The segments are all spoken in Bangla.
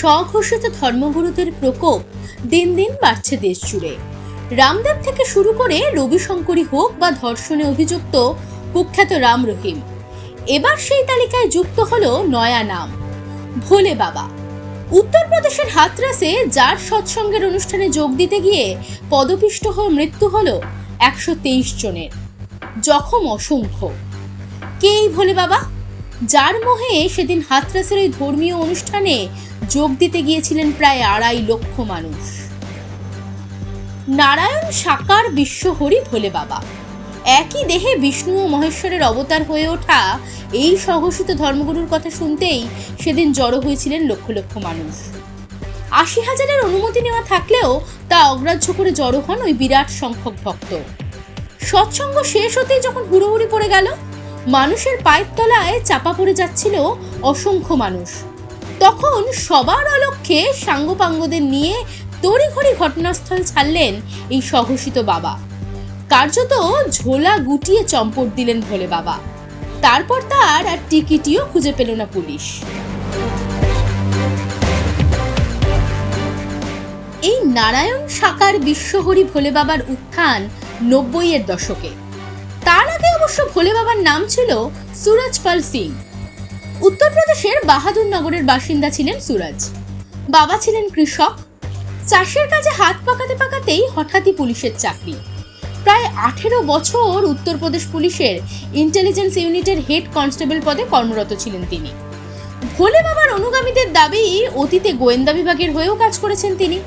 স্বঘোষিত ধর্মগুরুদের প্রকোপ দিন দিন বাড়ছে দেশ জুড়ে রামদেব থেকে শুরু করে রবিশঙ্করী হোক বা ধর্ষণে অভিযুক্ত কুখ্যাত রাম রহিম, এবার সেই তালিকায় যুক্ত হলো নয়া নাম, ভোলে বাবা। উত্তরপ্রদেশের হাতরাসে যার সৎসঙ্গের অনুষ্ঠানে যোগ দিতে গিয়ে পদপিষ্ট হয়ে মৃত্যু হল একশো তেইশ জনের, জখম অসংখ্য। কে এই ভোলে বাবা? যার মোহে সেদিন হাতরাসের ওই ধর্মীয় অনুষ্ঠানে যোগ দিতে গিয়েছিলেন প্রায় আড়াই লক্ষ মানুষ। নারায়ণ সাকার বিশ্বহরি ভোলে বাবা। একই দেহে বিষ্ণু ও মহেশ্বরের অবতার হয়ে ওঠা এই সহসিত ধর্মগুরুর কথা শুনতেই সেদিন জড়ো হয়েছিলেন লক্ষ লক্ষ মানুষ। আশি হাজারের অনুমতি নেওয়া থাকলেও তা অগ্রাহ্য করে জড়ো হন ওই বিরাট সংখ্যক ভক্ত। সৎসঙ্গ শেষ হতেই যখন হুড়োহুড়ি পড়ে গেল, মানুষের পায়ের তলায় চাপা পড়ে যাচ্ছিল অসংখ্য মানুষ। তখন সবার অলক্ষ্যে সাঙ্গপাঙ্গদের নিয়ে তড়িঘড়ি ঘটনাস্থল ছাড়লেন এই সহসিত বাবা। কার্যত ঝোলা গুটিয়ে চম্পট দিলেন ভোলে বাবা। তারপর তার আর টিকিটিও খুঁজে পেল না পুলিশ। এই নারায়ণ সাকার বিশ্বহরি ভোলে বাবার উত্থান নব্বইয়ের দশকে। তার আগে অবশ্য ভোলে বাবার নাম ছিল সুরজপাল সিং। উত্তরপ্রদেশের বাহাদুর নগরের বাসিন্দা ছিলেন সুরজ। বাবা ছিলেন কৃষক। চাষের কাজে হাত পাকাতে পাকাতেই হঠাৎই পুলিশের চাকরি। প্রায় আঠেরো বছর উত্তরপ্রদেশ পুলিশের ইন্টেলিজেন্স ইউনিটের হেড কনস্টেবল পদে কর্মরত ছিলেন তিনি। ভোলে বাবার অনুগামীদের দাবি, অতীতে গোয়েন্দা বিভাগের হয়েও কাজ করেছেন তিনি।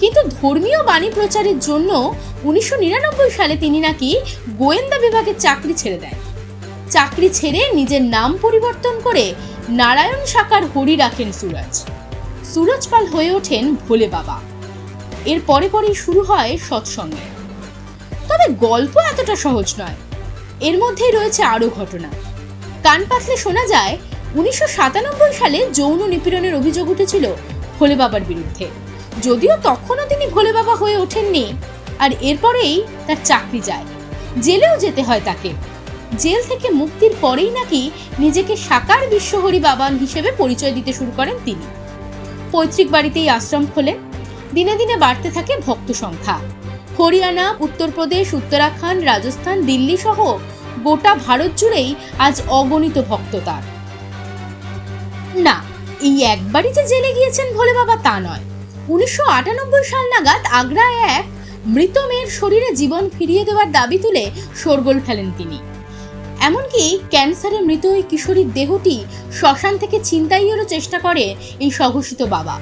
কিন্তু ধর্মীয় বাণী প্রচারের জন্য উনিশশো নিরানব্বই সালে তিনি নাকি গোয়েন্দা বিভাগের চাকরি ছেড়ে দেন। চাকরি ছেড়ে নিজের নাম পরিবর্তন করে নারায়ণ সাকার হরি রাখেন সুরজ। সুরজ পাল হয়ে ওঠেন ভোলে বাবা। এর পরে পরেই শুরু হয় সৎসঙ্গে। তবে গল্প এতটা সহজ নয়। এর মধ্যেই রয়েছে আরও ঘটনা। কান পাতলে শোনা যায়, উনিশশো সাতানব্বই সালে যৌন নিপীড়নের অভিযোগ উঠেছিল ভোলে বাবার বিরুদ্ধে। যদিও তখনও তিনি ভোলে বাবা হয়ে ওঠেননি, আর এরপরেই তার চাকরি যায়। জেলেও যেতে হয় তাকে। জেল থেকে মুক্তির পরেই নাকি নিজেকে সাকার বিশ্বহরি বাবা হিসেবে পরিচয় দিতে শুরু করেন তিনি। পৈতৃক বাড়িতেই আশ্রম খোলেন। দিনে দিনে বাড়তে থাকে ভক্ত সংখ্যা। হরিয়ানা, উত্তরপ্রদেশ, উত্তরাখণ্ড, রাজস্থান, দিল্লি সহ গোটা ভারত জুড়েই আজ অগণিত ভক্ত তার। না, এই একবারই যে জেলে গিয়েছেন ভোলে বাবা তা নয়। উনিশশো সাল নাগাদ আগ্রায় এক মৃত মেয়ের শরীরে জীবন ফিরিয়ে দেওয়ার দাবি তুলে শোরগোল ফেলেন তিনি। এমনকি ক্যান্সারে মৃত ওই কিশোরীর দেহটি শ্মশান থেকে ছিনতাইয়েরও চেষ্টা করে এই স্বঘোষিত বাবা।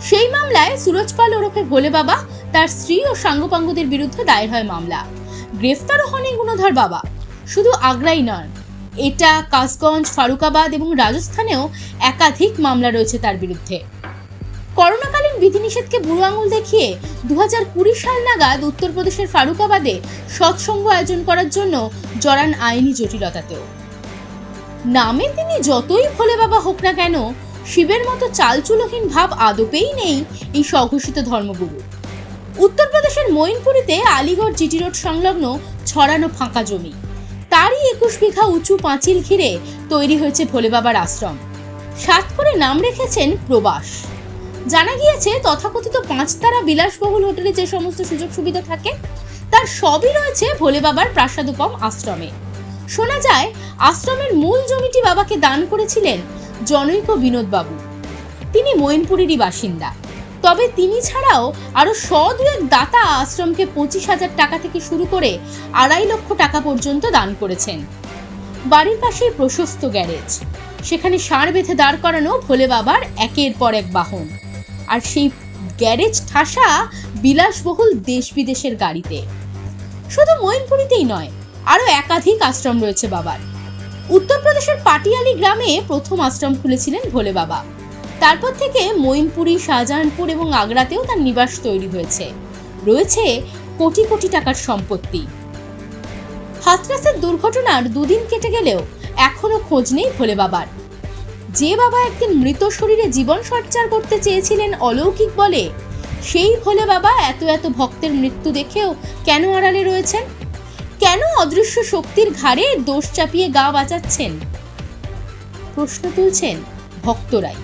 সেই মামলায় সুরজ পাল ওরফে ভোলে বাবা তার স্ত্রী ও সাঙ্গপাঙ্গদের বিরুদ্ধে দায়ের হয় মামলা। গ্রেফতারও হন গুণধর বাবা। শুধু আগ্রাই নন এটা কাসগঞ্জ ফারুকাবাদ এবং রাজস্থানেও একাধিক মামলা রয়েছে তার বিরুদ্ধে। করোনাকালীন বিধিনিষেধকে বুড়ো আঙুল দেখিয়ে দু হাজার কুড়ি সাল নাগাদ উত্তরপ্রদেশের ফারুকাবাদে সৎসঙ্গ আয়োজন করার জন্য জড়ান আইনি জটিলতাতেও। নামে তিনি যতই ভোলে বাবা হোক না কেন, শিবের মতো চালচুলহীন ভাব আদপেই নেই এই স্বঘোষিত ধর্মগুরু। উত্তরপ্রদেশের মঈনপুরীতে আলিগড় জিটি রোড সংলগ্ন ছড়ানো ফাঁকা জমি। তারই একুশ বিঘা উঁচু পাঁচিল ঘিরে তৈরি হয়েছে ভোলে বাবার আশ্রম। সাত করে নাম রেখেছেন প্রবাস। জানা গিয়েছে, তথাকথিত পাঁচতারা বিলাসবহুল হোটেলে যে সমস্ত সুযোগ সুবিধা থাকে, তার সবই রয়েছে ভোলে বাবার প্রাসাদোপম আশ্রমে। শোনা যায়, আশ্রমের মূল জমিটি বাবাকে দান করেছিলেন জনৈক বিনোদবাবু। তিনি মৈনপুরেরই বাসিন্দা। তবে তিনি ছাড়াও আরও শ দুয়েক দাতা আশ্রমকে পঁচিশ হাজার টাকা থেকে শুরু করে আড়াই লক্ষ টাকা পর্যন্ত দান করেছেন। বাড়ির পাশেই প্রশস্ত গ্যারেজ। সেখানে সার বেঁধে দাঁড় করানো ভোলে বাবার একের পর এক বাহন। আর সেই গ্যারেজ ঠাসা বিলাসবহুল দেশ বিদেশের গাড়িতে। শুধু মৈনপুরীতেই নয়, আরও একাধিক আশ্রম রয়েছে বাবার। উত্তরপ্রদেশের পাটিয়ালি গ্রামে প্রথম আশ্রম খুলেছিলেন ভোলে বাবা। তারপর থেকে মৈনপুরী শাহজাহানপুর এবং আগ্রাতেও তার নিবাস তৈরি হয়েছে। রয়েছে কোটি কোটি টাকার সম্পত্তি। হাতরাসের দুর্ঘটনার দুদিন কেটে গেলেও এখনও খোঁজ নেই ভোলে বাবার। যে বাবা একদিন মৃত শরীরে জীবন সঞ্চার করতে চেয়েছিলেন অলৌকিক বলে, সেই ভোলে বাবা এত এত ভক্তের মৃত্যু দেখেও কেন আড়ালে রয়েছেন? কেন অদৃশ্য শক্তির ঘাড়ে দোষ চাপিয়ে গা বাঁচাচ্ছেন? প্রশ্ন তুলছেন ভক্তরাই।